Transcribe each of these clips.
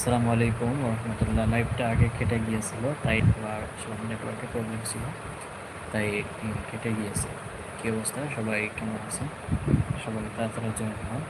আসসালামু আলাইকুম রহমতুল্লাহ। লাইভটা আগে কেটে গিয়েছিল, তাই সব নেটওয়ার্কে প্রবলেম ছিল, তাই কেটে গিয়েছে। কী অবস্থা? সবাই কেমন আছে সবাই তাড়াতাড়ি জয়েন হন।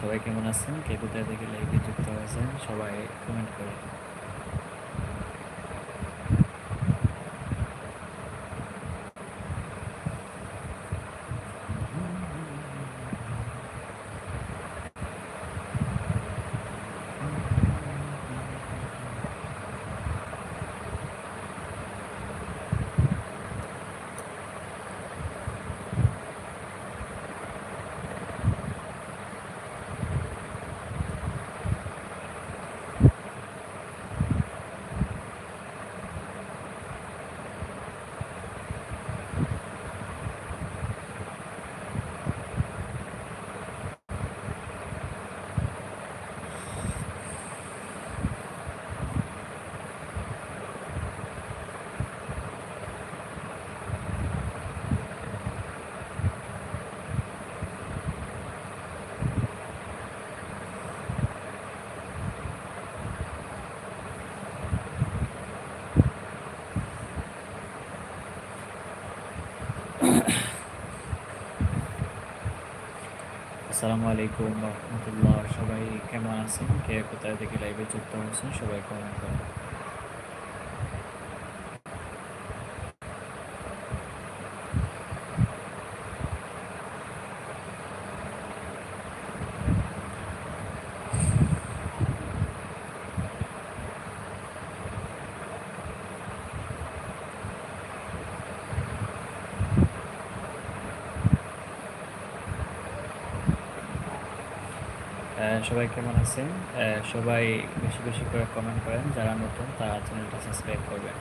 সবাই কেমন আছেন? কে কোথায় থেকে লাইভে যুক্ত হয়েছেন? সবাই কমেন্ট করে আসসালামু আলাইকুম রহমতুল্লাহ। সবাই কেমন আছেন? কে কোথায় থেকে লাইভে যুক্ত হয়েছেন সবাই কমেন্ট করেন সবাই কেমন আছেন? সবাই বেশি বেশি করে কমেন্ট করেন, যারা নতুন, তারা চ্যানেলটা সাবস্ক্রাইব করবেন।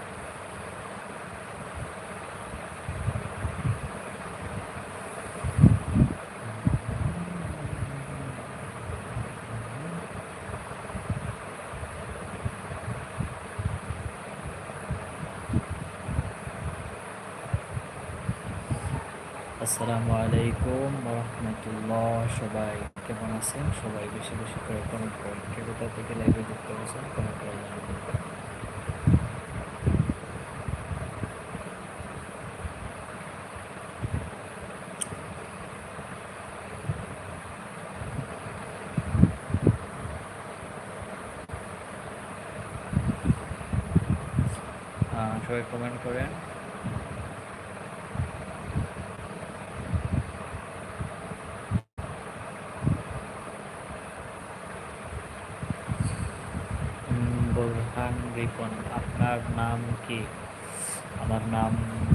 আসসালামু আলাইকুম রহমতুল্লাহ, সবাই। কেমন আছেন? সবাই বেশি বেশি করে কমেন্ট করেন। কে কোথা থেকে লাইভে যুক্ত হয়েছেন কমেন্ট করে সবাই কমেন্ট করেন উম, বোরহান রিপন আপনার নাম কি? আমার নাম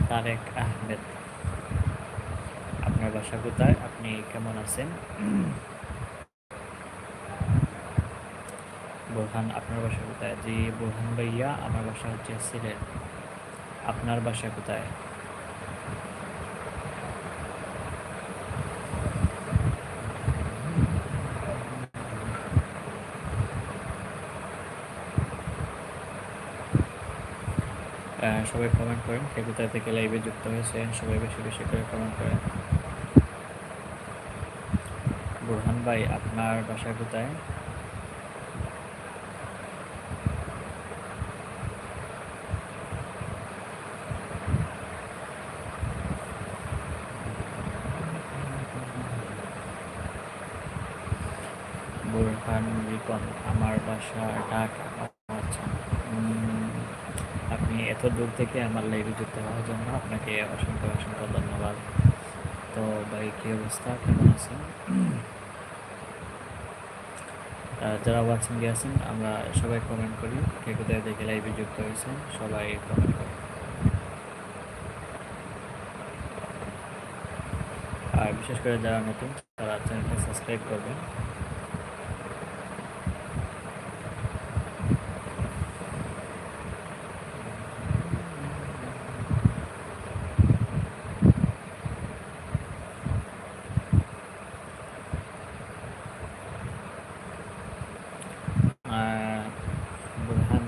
তারেক আহমেদ। আপনার বাসা কোথায়? আপনি কেমন আছেন? বোরহান, আপনার বাসা কোথায়? জি, বোরহান ভাইয়া, আমার বাসা হচ্ছে সিলেট। আপনার বাসা কোথায়? সবাই কমেন্ট করেন, কে কোথায় থেকে লাইভে যুক্ত হয়েছে সবাই বেশি বেশি করে কমেন্ট করেন। বুরহান ভাই, আপনার বাসা কোথায়? বুরহান রিপন, আমার বাসা ঢাকা আচ্ছা উম, আপনি এত দূর থেকে আমার লাইভে যুক্ত হওয়ার জন্য আপনাকে অসংখ্য অসংখ্য ধন্যবাদ। তো ভাই, কী অবস্থা? কেমন আছেন? যারা ওয়াচিং আছেন, আমরা সবাই কমেন্ট করি কে কোথায় দেখে লাইভে যুক্ত হয়েছেন, সবাই কমেন্ট করি আর বিশেষ করে যারা নতুন, তারা চ্যানেলটা সাবস্ক্রাইব করবেন।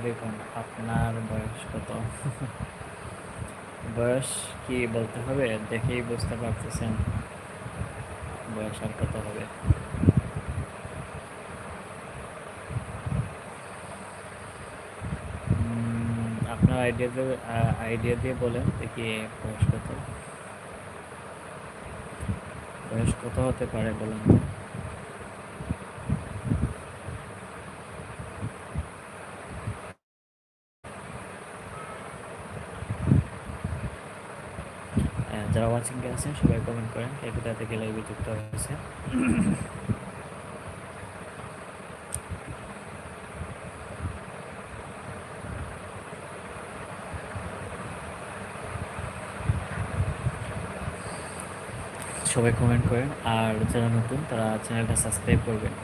দেখুন আপনার বয়স কত? বয়স কি বলতে হবে? দেখেই বুঝতে পারতেছেন। বয়স আর কত হবে? আপনার আইডিয়া দিয়ে আইডিয়া দিয়ে বলেন দেখি বয়স কত। বয়স কত হতে পারে বলেন তো? আহ, যারা ওয়াচিং এ আছেন, সবাই কমেন্ট করেন কে কোথা থেকে লাইভে যুক্ত হয়েছে। সবাই কমেন্ট করেন, আর যারা নতুন, তারা চ্যানেলটা সাবস্ক্রাইব করবেন।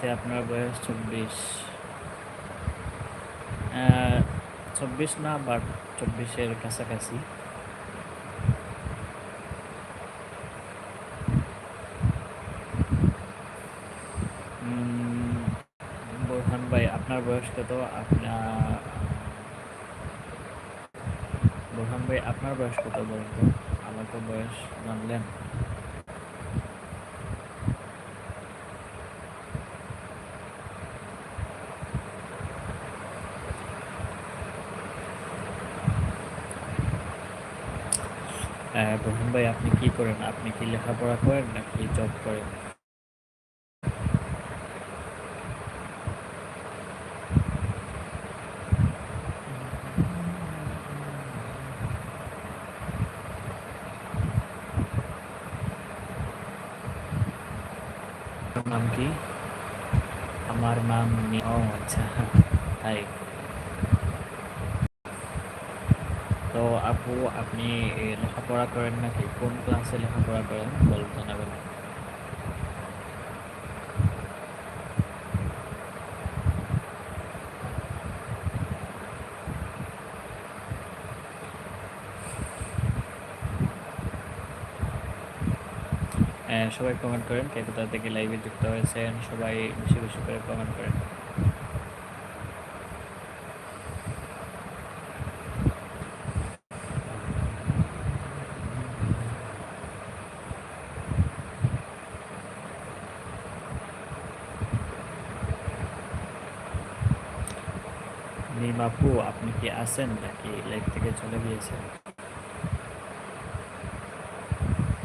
মতে আপনার বয়স চব্বিশ। চব্বিশ না বাট চব্বিশের কাছাকাছি। বোরহান ভাই, আপনার বয়স কত? আপনার বোরহান ভাই, আপনার বয়স কত তো আমার তো বয়স জানলেন। বোরহান ভাই, আপনি কি করেন? আপনি কি লেখাপড়া করেন নাকি জব করেন? নাম কি? আমার নাম ও আচ্ছা। তাই। তো আপু, আপনি লেখাপড়া করেন নাকি? কোন ক্লাসে লেখাপড়া করেন? বল জানাবেন। সবাই কমেন্ট করেন কে থেকে লাইভে যুক্ত হয়েছেন, সবাই বেশি বেশি করে কমেন্ট করেন। কি আছেন নাকি? লাইভ থেকে চলে গিয়েছেন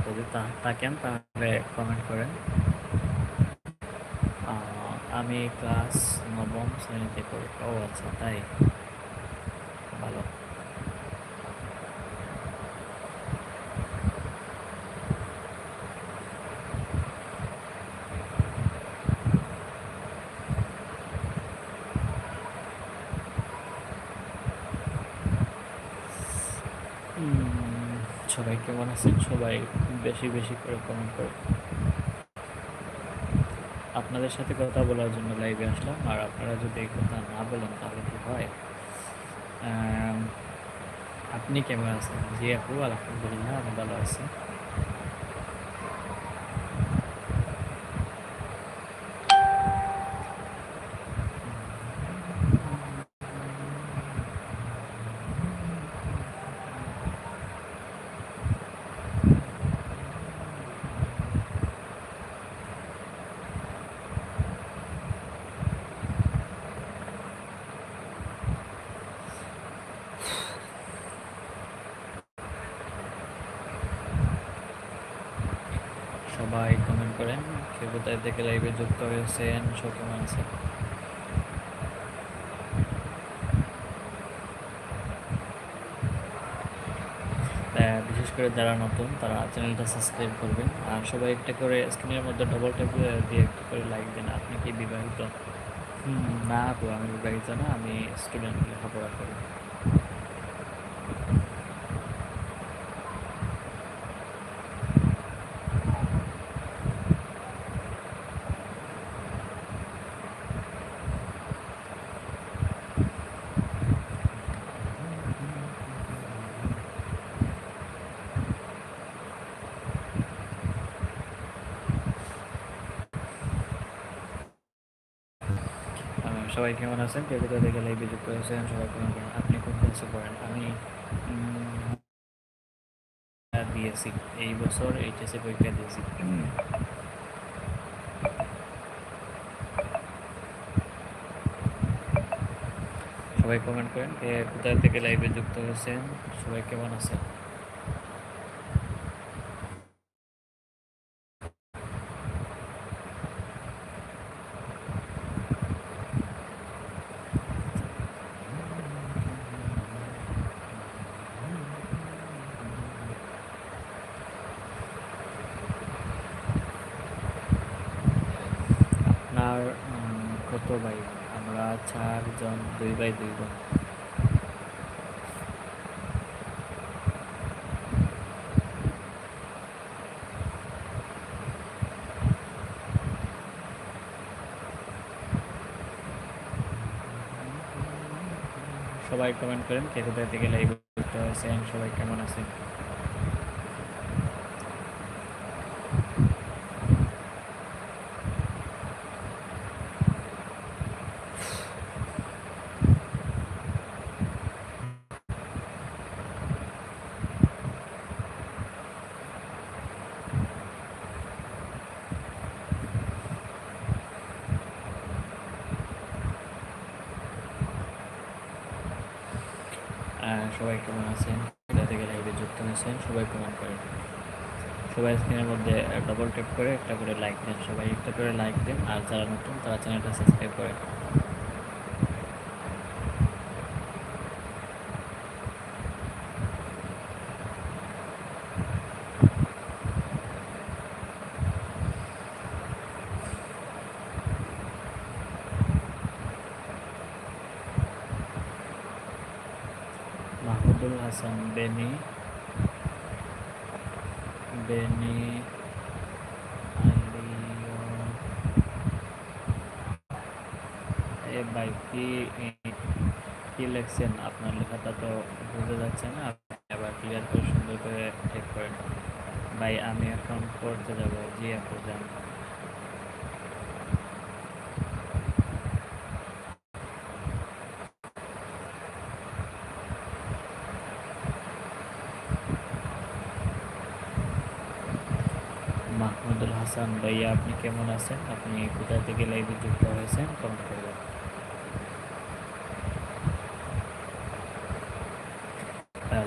যদি থাকেন তাহলে কমেন্ট করেন। আমি ক্লাস নবম শ্রেণীতে পড়ি। ও আচ্ছা তাই। ভালো। সবাই কেমন আছেন সবাই বেশি বেশি করে কমেন্ট করে। আপনাদের সাথে কথা বলার জন্য লাইভে আসলাম, আর আপনারা যদি এই কথা না বলেন তাহলে কি হয়? আপনি কেমন আছেন? জি আপু, আলহামদুলিল্লাহ, আমি ভালো আছি। কোথায় থেকে লাইভে যুক্ত হয়েছেন সব কেমন বিশেষ করে যারা নতুন, তারা চ্যানেলটা সাবস্ক্রাইব করবেন। আর সবাই একটা করে স্ক্রিনের মধ্যে ডবল ট্যাপ দিয়ে একটা করে লাইক দেন। আপনি কি বিবাহিত? না আপু আমি বিবাহিত না, আমি স্টুডেন্ট লেখাপড়া করি। সবাই কেমন আছেন? কে কোথা থেকে লাইভে যুক্ত হয়েছেন সবাই কেমন করেন, আপনি কোন ক্লাসে পড়েন? আমি দিয়েছি এই বছর এইচএসএ পরীক্ষা দিয়েছি। সবাই কমেন্ট করেন কে কোথা থেকে লাইভে যুক্ত হয়েছেন সবাই কেমন আছেন আপনার উম, কত ভাই আমরা চারজন দুই ভাই দুই বোন সবাই কমেন্ট করেন, কে কোথায় থেকে লাইভ করতে হয়েছেন সবাই কেমন আছেন? সবাই কেমন আছেন? কোথা থেকে লাইভে যুক্ত হয়েছেন, সবাই কমেন্ট করেন। সবাই স্ক্রিনের মধ্যে ডবল ট্যাপ করে একটা করে লাইক দেন, সবাই একটা করে লাইক দেন, আর যারা নতুন, তারা চ্যানেলটা সাবস্ক্রাইব করেন হাসান বেনি বেনি এ ভাই, কি কি লিখছেন? আপনার লেখাটা তো বোঝা যাচ্ছে না। আবার ক্লিয়ার করে সুন্দর করে ঠিক করেন। ভাই, আমি এখন পড়তে যাব জি আপু হাসান ভাইয়া, আপনি কেমন আছেন? আপনি কোথা থেকে লাইভে যুক্ত হয়েছেন? কমেন্ট করবেন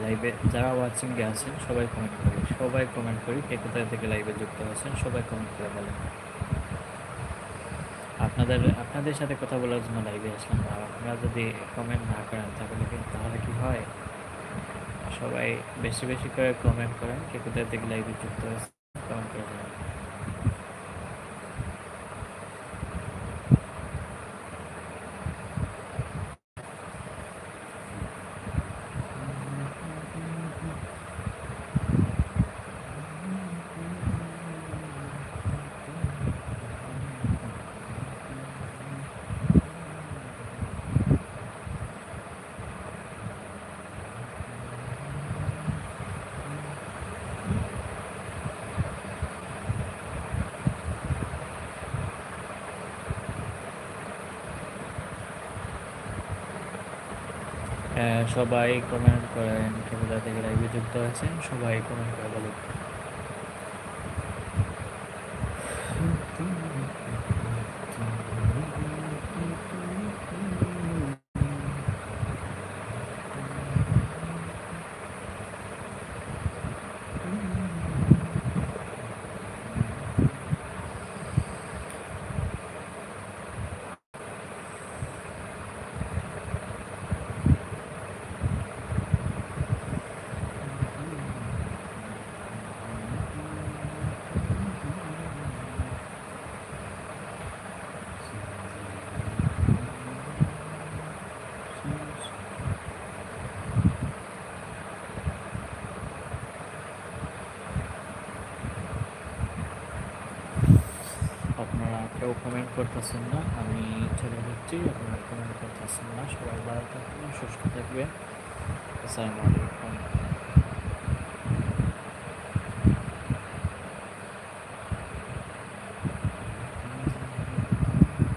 লাইভে যারা ওয়াচিং এ আছেন, সবাই কমেন্ট করি সবাই কমেন্ট করি কে কোথা থেকে লাইভে যুক্ত হয়েছেন সবাই কমেন্ট করে বলেন। আপনাদের আপনাদের সাথে কথা বলার জন্য লাইভে আসলাম। আর আপনারা যদি কমেন্ট না করেন, তাহলে তাহলে কি হয়? সবাই বেশি বেশি করে কমেন্ট করেন কে কোথা থেকে লাইভে যুক্ত হয়েছে সবাই কমেন্ট করেন কে কোথা থেকে যুক্ত আছেন সবাই কমেন্ট করে বলুন। করতেছেন না, আমি চলে যাচ্ছি, আপনারা কমেন্ট করতেছেন না, সবাই ভালো থাকবেন, সুস্থ থাকবেন। আসসালামু আলাইকুম।